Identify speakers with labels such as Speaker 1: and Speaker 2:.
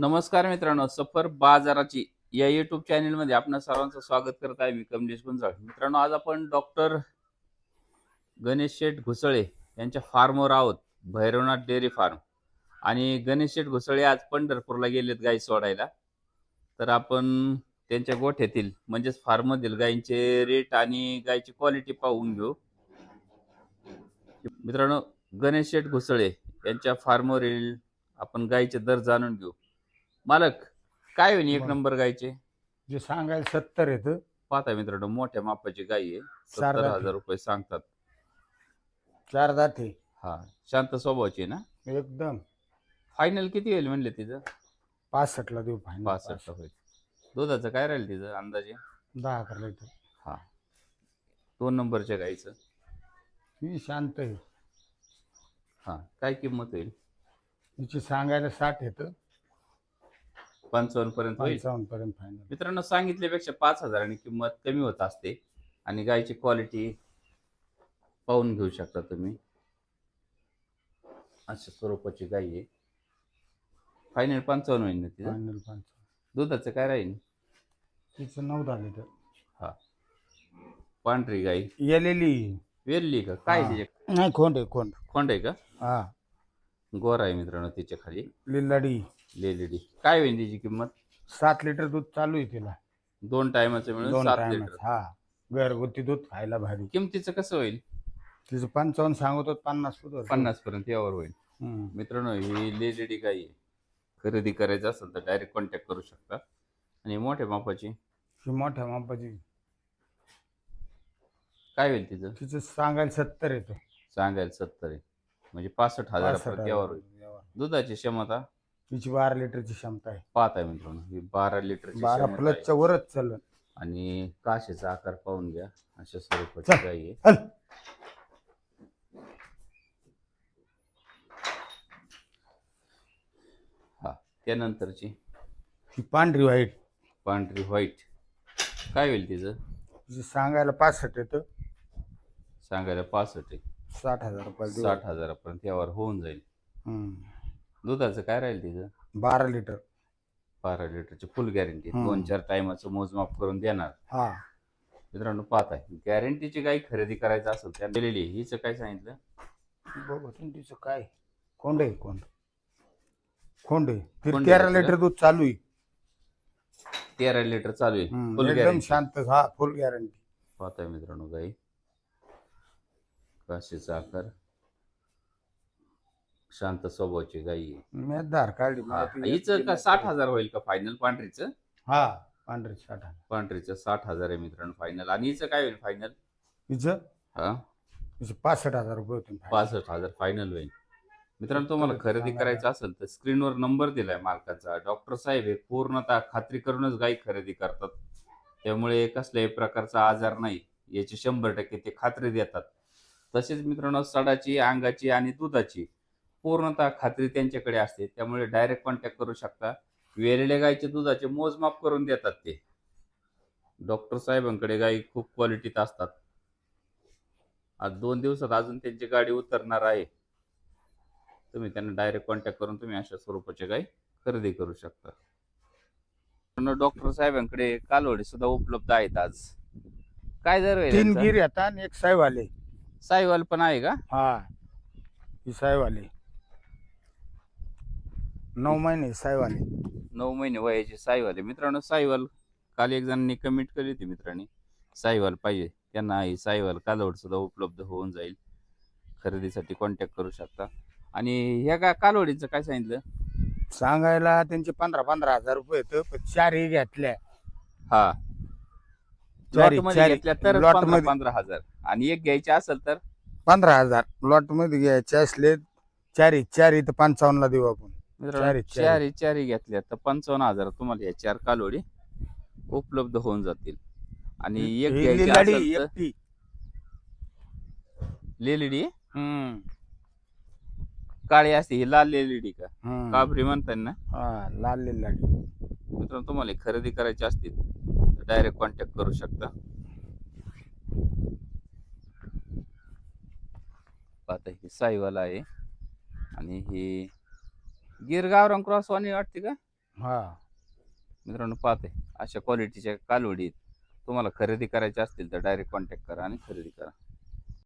Speaker 1: नमस्कार मित्रांनो सफर बाजाराची या युट्यूब चॅनलमध्ये आपण सर्वांचं स्वागत करत आहे मी कमलेश गुंजाळ. मित्रांनो आज आपण डॉक्टर गणेश शेठ घुसळे यांच्या फार्मवर आहोत भैरवनाथ डेअरी फार्म आणि गणेश शेठ घुसळे आज पंढरपूरला गेलेत गाई सोडायला. तर आपण त्यांच्या गोठ्यातील म्हणजेच फार्ममधील गायींचे रेट आणि गायची क्वालिटी पाहून घेऊ. मित्रांनो गणेश शेठ घुसळे यांच्या फार्मवरील आपण गायीचे दर जाणून घेऊ. मालक काय होईल एक
Speaker 2: बरं.
Speaker 1: नंबर गायचे?
Speaker 2: जे सांगायला सत्तर येत
Speaker 1: पाहता मित्रांनो मोठ्या मापाची गाय आहे.
Speaker 2: चार
Speaker 1: सत्तर. हजार रुपये सांगतात.
Speaker 2: चार दाते.
Speaker 1: हा शांत स्वभावाची आहे ना?
Speaker 2: एकदम.
Speaker 1: फायनल किती होईल म्हणले तिचं?
Speaker 2: पासष्टला देऊ फायनल
Speaker 1: पासष्ट होईल. दुधाचं काय राहील तिचं अंदाजे?
Speaker 2: दहा अकरा लिटर.
Speaker 1: हा. दोन नंबरच्या गायचं?
Speaker 2: ही शांत आहे.
Speaker 1: हा काय किंमत होईल?
Speaker 2: हिची सांगायला साठ येत
Speaker 1: पंचावन्न पर्यंत होईल.
Speaker 2: पंचावन्न पर्यंत फायनल
Speaker 1: मित्रांनो सांगितल्यापेक्षा पाच हजारांनी किंमत कमी होत असते आणि गायची क्वालिटी पाहून घेऊ शकता तुम्ही. अशा स्वरूपाची गाय आहे. फायनल पंचावन्न होईल ना तिचं?
Speaker 2: फायनल पंचावन्न.
Speaker 1: दुधाचं काय राहील?
Speaker 2: तिचं नऊ दहा लिटर.
Speaker 1: हा. पांढरी गाय.
Speaker 2: येलेली.
Speaker 1: वेरली का? काय
Speaker 2: हा.
Speaker 1: तिचे
Speaker 2: नाही खोंड आहे खोंड.
Speaker 1: खोंड आहे का?
Speaker 2: हा.
Speaker 1: गोर आहे मित्रांनो तिच्या खाली.
Speaker 2: लिल्लाडी
Speaker 1: लेलेडी. काय होईल तिची किंमत?
Speaker 2: सात लिटर दूध चालू आहे तिला.
Speaker 1: दोन टायमाचं मिळून
Speaker 2: दोन
Speaker 1: सात
Speaker 2: टाइम
Speaker 1: लिटर.
Speaker 2: हा. घरगुती दूध खायला भारी.
Speaker 1: किमतीचं कसं होईल?
Speaker 2: तिचं पंचावन्न सांगतो पन्नास सुद्धा
Speaker 1: पन्नास पर्यंत यावर होईल.
Speaker 2: हम्म.
Speaker 1: मित्रांनो ही लेलेडी गाय आहे. खरेदी करायचं असेल तर डायरेक्ट कॉन्टॅक्ट करू शकता. आणि मोठ्या मापाची?
Speaker 2: ही मोठ्या मापाची.
Speaker 1: काय होईल तिचं?
Speaker 2: तिचं सांगायला सत्तर येतं.
Speaker 1: सांगायला सत्तर आहे. म्हणजे पासष्ट हजारापर्यंत यावर. दुधाची क्षमता?
Speaker 2: तिची बारा लिटरची क्षमता आहे.
Speaker 1: पाहत आहे मित्रांनो ही बारा लिटरची
Speaker 2: बारा
Speaker 1: क्षमता आहे.
Speaker 2: प्लसच्या वरच चल
Speaker 1: आणि काशेचा आकार पाहून घ्या अशा स्वरूपाची
Speaker 2: चल.
Speaker 1: गाय आहे. हा त्यानंतरची?
Speaker 2: ही पांढरी व्हाईट.
Speaker 1: पांढरी व्हाईट. काय होईल तिचं?
Speaker 2: तिची सांगायला पासष्ट येतं.
Speaker 1: सांगायला पासष्ट आहे.
Speaker 2: साठ हजार रुपये देऊ.
Speaker 1: साठ हजारापर्यंत यावर होऊन जाईल.
Speaker 2: हम्म.
Speaker 1: दुधाचं काय राहील तिचं?
Speaker 2: बारा लिटर.
Speaker 1: बारा लिटरची फुल गॅरंटी.
Speaker 2: हम्म.
Speaker 1: दोन चार टायमाचं मोजमाप करून देणार.
Speaker 2: हा.
Speaker 1: मित्रांनो पाहत आहे. गॅरंटीची गाई खरेदी करायचं असेल त्या दिलेली आहे. हिचं काय सांगितलं?
Speaker 2: बघू तुम्ही तिचं काय. कोंड आहे कोंड. खोंड आहे तेरा
Speaker 1: आहे का?
Speaker 2: लिटर दूध चालू आहे.
Speaker 1: तेरा लिटर चालू आहे.
Speaker 2: हम्म,
Speaker 1: फुल
Speaker 2: एकदम
Speaker 1: गॅरंटी.
Speaker 2: शांत हा फुल गॅरंटी.
Speaker 1: पाहताय मित्रांनो गाई. काशीचा आकार शांत स्वभावाची गाई आहे.
Speaker 2: मी धार काढली
Speaker 1: हा,
Speaker 2: मला ती-
Speaker 1: हिचं का साठ हजार होईल का फायनल पांढरीचं?
Speaker 2: हा पांढरी साठ हजार.
Speaker 1: पांढरीचं साठ हजार आहे मित्रांनो फायनल आणि हिचं काय होईल फायनल
Speaker 2: तिचं
Speaker 1: हा?
Speaker 2: पासष्ट हजार रुपये होतील
Speaker 1: पासष्ट हजार फायनल होईल. मित्रांनो तुम्हाला खरेदी करायचं असेल तर स्क्रीनवर नंबर दिलाय मालकाचा. डॉक्टर साहेब हे पूर्णतः खात्री करूनच गाई खरेदी करतात. त्यामुळे कसल्याही प्रकारचा आजार नाही. याची शंभर टक्के ते खात्री देतात. तसेच मित्रांनो सडाची अंगाची आणि दुधाची पूर्णतः खात्री त्यांच्याकडे असते. त्यामुळे डायरेक्ट कॉन्टॅक्ट करू शकता. वेलेल्या गायचे दुधाचे मोजमाप करून देतात ते. डॉक्टर साहेबांकडे गाई खूप क्वालिटीत असतात. आज दोन दिवसात अजून त्यांची गाडी उतरणार आहे. तुम्ही त्यांना डायरेक्ट कॉन्टॅक्ट करून तुम्ही अशा स्वरूपाचे गाई खरेदी करू शकता. डॉक्टर साहेबांकडे कालवडी सुद्धा उपलब्ध आहेत आज. काय दर आहे
Speaker 2: तीन? गिर येतात आणि एक साईवाले
Speaker 1: साईवाल पण आहे का?
Speaker 2: हा. ही साईवाले. नऊ महिने साईवाले.
Speaker 1: नऊ महिने वयाचे साईवाले. मित्रांनो साईवाल काल एक जणांनी कमेंट केली होती मित्रांनी. साईवाल पाहिजे. त्यांना ही साईवाल कालवड सुद्धा उपलब्ध होऊन जाईल. खरेदीसाठी कॉन्टॅक्ट करू शकता. आणि ह्या का कालवडीचं काय सांगितलं?
Speaker 2: सांगायला त्यांचे पंधरा पंधरा हजार रुपये येतं पण चारही घेतल्या.
Speaker 1: हा.
Speaker 2: चारी-.
Speaker 1: घेतल्या तर. पंधरा हजार. आणि एक घ्यायचे असेल तर?
Speaker 2: पंधरा हजार. लॉटमध्ये घ्यायचे असले चारी चारी तर पंचावन्नला देऊ आपण.
Speaker 1: मित्रांनो
Speaker 2: चारी- चारी.
Speaker 1: चारी चारी घेतल्या तर पंचावन्न हजार तुम्हाला या चार कालोडी उपलब्ध होऊन जातील. आणि एक
Speaker 2: ही
Speaker 1: घ्यायची
Speaker 2: लिलाडी
Speaker 1: असेल तर
Speaker 2: एकटी.
Speaker 1: लेलिडी?
Speaker 2: हम्म,
Speaker 1: काळी असते ही लाल लेलिडी का?
Speaker 2: हम्म.
Speaker 1: काबरी म्हणतात ना?
Speaker 2: हा लाल लिलाडी.
Speaker 1: मित्रांनो तुम्हाला खरेदी करायची असतील तर डायरेक्ट कॉन्टॅक्ट करू शकता. आता ही साईवाला आहे. आणि ही गिरगाव क्रॉस वाणी वाटते का?
Speaker 2: हा.
Speaker 1: मित्रांनो पाहते अशा क्वालिटीच्या कालवडी आहेत. तुम्हाला खरेदी करायच्या असतील तर डायरेक्ट कॉन्टॅक्ट करा आणि खरेदी करा.